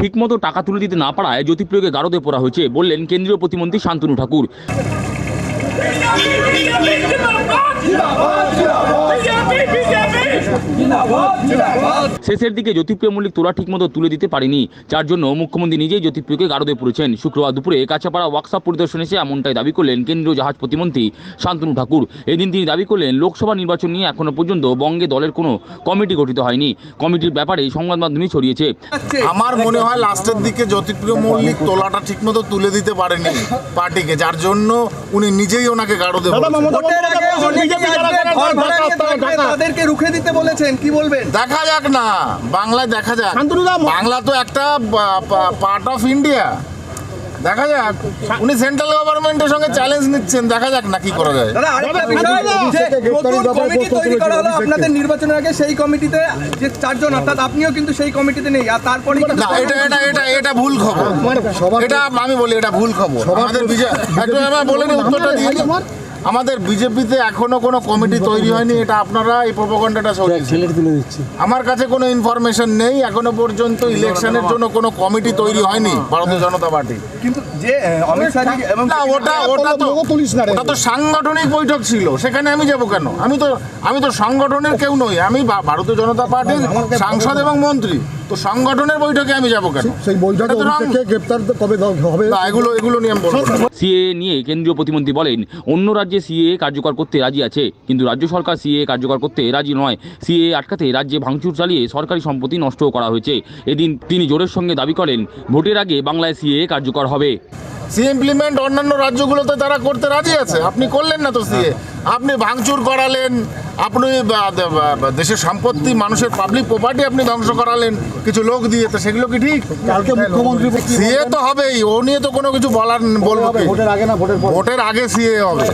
ঠিকমতো টাকা তুলে দিতে না পারায় জ্যোতিপ্রিয়কে গারদে পড়া হয়েছে, বললেন কেন্দ্রীয় প্রতিমন্ত্রী শান্তনু ঠাকুর। শেষের দিকে জ্যোতিপ্রিয় মল্লিক তোলা ঠিকমতো তুলে দিতে পারেনি যার জন্য মুখ্যমন্ত্রী নিজেই জ্যোতিপ্রিয়কে গারদে পড়েছেন। শুক্রবার দুপুরে কাছাপাড়া ওয়ার্কশপ পরিদর্শনে এসে এমনটাই দাবি করলেন কেন্দ্রীয় জাহাজ প্রতিমন্ত্রী শান্তনু ঠাকুর। এদিন তিনি দাবি করলেন লোকসভা নির্বাচন নিয়ে এখনও পর্যন্ত বঙ্গে দলের কোনো কমিটি গঠিত হয়নি। কমিটির ব্যাপারে সংবাদ মাধ্যমে ছড়িয়েছে। আমার মনে হয় লাস্টের দিকে জ্যোতিপ্রিয় মল্লিক তোলাটা ঠিকমতো তুলে দিতে পারেনি পার্টিকে যার জন্য উনি নিজেই ওনাকে গাড়ো তাদেরকে রুখে দিতে বলেছেন কি বলবেন? দেখা যাক না বাংলায় দেখা যাক। বাংলা তো একটা পার্ট অফ ইন্ডিয়া দেখা যাক উনি সেন্ট্রাল গভর্নমেন্টের সঙ্গে চ্যালেঞ্জ নিচ্ছেন দেখা যাক না কি করা যায়। কমিটি তৈরি করা হলো আপনাদের নির্বাচনের আগে সেই কমিটিতে যে চারজন অর্থাৎ আপনিও কিন্তু সেই কমিটিতে নেই আর তারপরে এটা এটা এটা এটা ভুল খবর। এটা আমি বলি এটা ভুল খবর। আমাদের বিজে একটু আমার বলে উত্তরটা দিয়ে দিই। আমাদের বিজেপিতে এখনও কোনো কমিটি তৈরি হয়নি এটা আপনারা এই প্রোপাগন্ডাটা ছড়িয়েছেন আমার কাছে কোনো ইনফরমেশন নেই এখনও পর্যন্ত ইলেকশনের জন্য কোনো কমিটি তৈরি হয়নি ভারতীয় জনতা পার্টি। কিন্তু যে না ওটা ওটা তো ওটা তো সাংগঠনিক বৈঠক ছিল সেখানে আমি যাব কেন? আমি তো আমি তো সংগঠনের কেউ নই আমি ভারতীয় জনতা পার্টির সাংসদ এবং মন্ত্রী। তো সংগঠনের বৈঠকে আমি যাব কেন? সেই বৈঠকে অভিষেককে গ্রেপ্তার কবে হবে? না এগুলো এগুলো নিয়ে আমি বলব না। সিএ নিয়ে কেন্দ্রীয় প্রতিমন্ত্রী বলেন অন্য রাজ্যে সিএ কার্যকর করতে রাজি আছে কিন্তু রাজ্য সরকার সিএ কার্যকর করতে রাজি নয়। সিএ আটকাতে রাজ্যে ভাঙচুর চালিয়ে সরকারি সম্পত্তি নষ্ট করা হয়েছে। এদিন তিনি জোরের সঙ্গে দাবি করেন ভোটের আগে বাংলায় সিএ কার্যকর হবে। সি ইমপ্লিমেন্ট অন্যান্য রাজ্যগুলোতে তারা করতে রাজি আছে। আপনি করলেন না তো সিএ। আপনি ভাঙচুর করালেন আপনি দেশের সম্পত্তি মানুষের পাবলিক প্রপার্টি আপনি ধ্বংস করালেন কিছু লোক দিয়ে তো সেগুলো কি ঠিক? কালকে মুখ্যমন্ত্রী সিএ তো হবেই ও নিয়ে তো কোনো কিছু বলার বলব ভোটের আগে না ভোটের ভোটের আগে সিএ হবে।